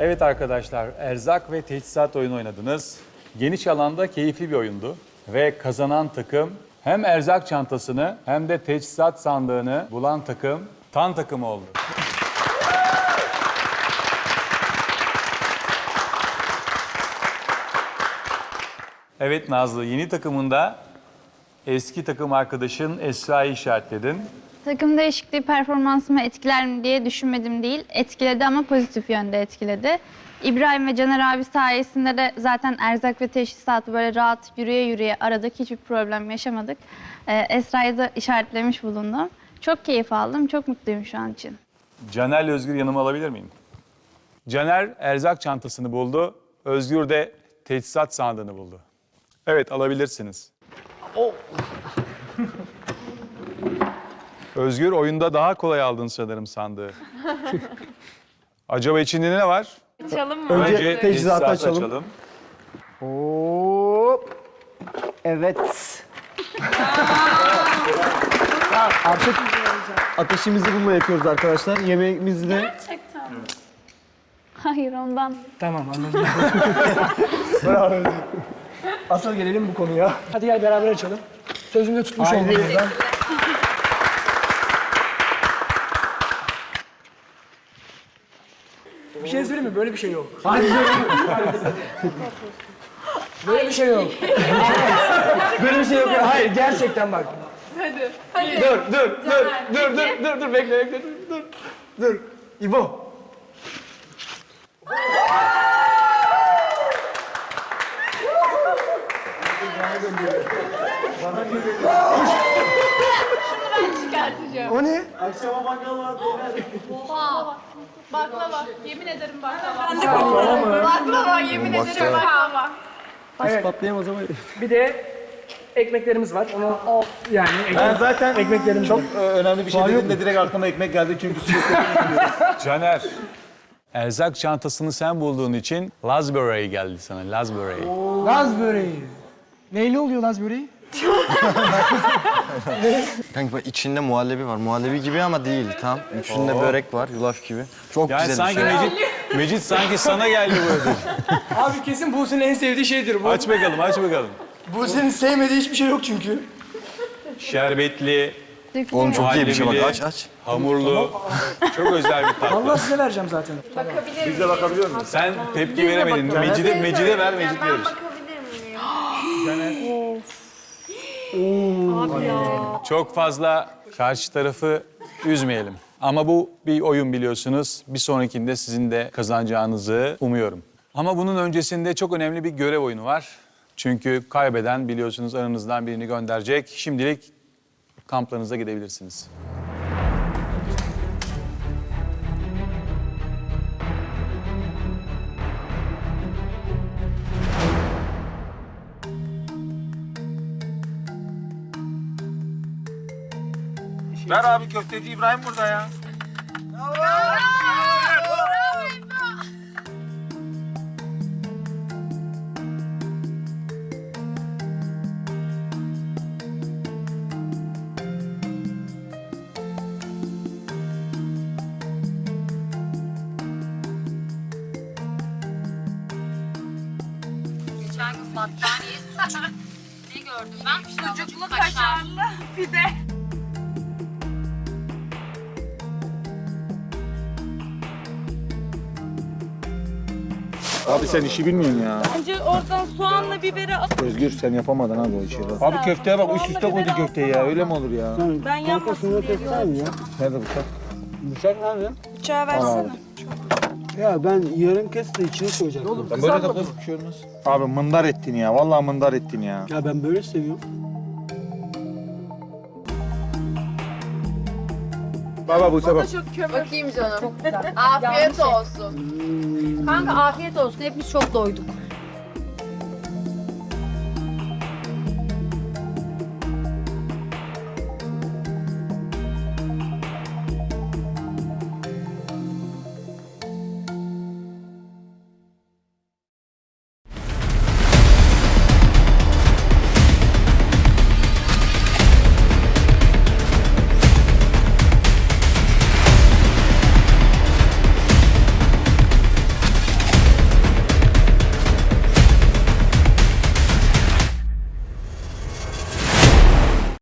Evet arkadaşlar, erzak ve teçhizat oyunu oynadınız. Geniş alanda keyifli bir oyundu. Ve kazanan takım hem erzak çantasını hem de teçhizat sandığını bulan takım tan takımı oldu. Evet Nazlı, yeni takımında eski takım arkadaşın Esra'yı işaretledin. Takım değişikliği performansımı etkiler mi diye düşünmedim değil. Etkiledi ama pozitif yönde etkiledi. İbrahim ve Caner abi sayesinde de zaten erzak ve teşhisatı böyle rahat yürüye yürüye aradık. Hiçbir problem yaşamadık. Ee, Esra'yı da işaretlemiş bulundum. Çok keyif aldım. Çok mutluyum şu an için. Caner'le Özgür yanıma alabilir miyim? Caner erzak çantasını buldu. Özgür de teçhizat sandığını buldu. Evet alabilirsiniz. Özgür oyunda daha kolay aldın sanırım sandığı. Acaba içinde ne var? Açalım mı? Önce Önce teçhizatı açalım. Hop. Evet. Artık ateşimizi bununla yakıyoruz arkadaşlar. Yemeğimizi de... Gerçekten. Hayır ondan. Tamam anladım. Bravo. Asıl gelelim bu konuya. Hadi gel beraber açalım. Sözümde tutmuş oldum ben. Bir şey söyleyeyim mi? Böyle bir şey yok. Böyle bir şey yok. Böyle bir şey yok. Hayır gerçekten bak. Hadi. Hadi. Dur, dur, dur, dur, dur, dur, dur, bekle, bekle, dur, dur, dur. İbo. Çıkartacağım. O ne? Baklava. Yemin ederim baklava. Baklava. Yemin ederim baklava. Evet. Patlayamaz ama. Bir de ekmeklerimiz var. Onu yani ekmek, Ben zaten ekmeklerimiz çok var. e, önemli bir şey dedim de direkt aklıma ekmek geldi çünkü sürekli Caner, erzak çantasını sen bulduğun için Laz böreği geldi sana, Laz böreği. Laz böreği. Neyle oluyor Laz böreği? Kanka bak içinde muhallebi var. Muhallebi gibi ama değil tam. Üstünde börek var, yulaf gibi. Çok Yani güzel sanki bir şey. Mecit, Mecit sanki sana geldi bu ödül. Abi kesin Buse'nin en sevdiği şeydir bu. Aç bakalım, aç bakalım. Buse'nin sevmediği hiçbir şey yok çünkü. Şerbetli, Oğlum çok iyi bir şey bak. Aç aç. hamurlu, çok özel bir tatlı. Allah size vereceğim zaten. Biz de bakabiliyor muyuz? Sen tepki veremedin. Mecid'e, Mecid'e ver, Mecid verir. Çok fazla karşı tarafı üzmeyelim. Ama bu bir oyun biliyorsunuz. Bir sonrakinde sizin de kazanacağınızı umuyorum. Ama bunun öncesinde çok önemli bir görev oyunu var. Çünkü kaybeden biliyorsunuz aranızdan birini gönderecek. Şimdilik kamplarınıza gidebilirsiniz. Ver abi köfteci İbrahim burada ya. Battaniye sucuk. Ne gördüm ben? Sucuklu kaşarlı pide. Abi sen işi bilmiyorsun ya. Önce oradan soğanla biberi at. Özgür sen yapamadın abi o işi. Abi köfteye bak üst üste koydu köfteyi ya. Öyle mi olur ya? Ben yapmasın diye diyorum. Nerede bıçak? Bıçak nerede? Bıçağı versene. Ya ben yarım kes de içine koyacağım. Oğlum Ben böyle de koy. Abi mındar ettin ya. Vallahi mındar ettin ya. Ya ben böyle seviyorum. Baba bu sefer. Bakayım canım. Afiyet olsun. Kanka afiyet olsun. Hepimiz çok doyduk.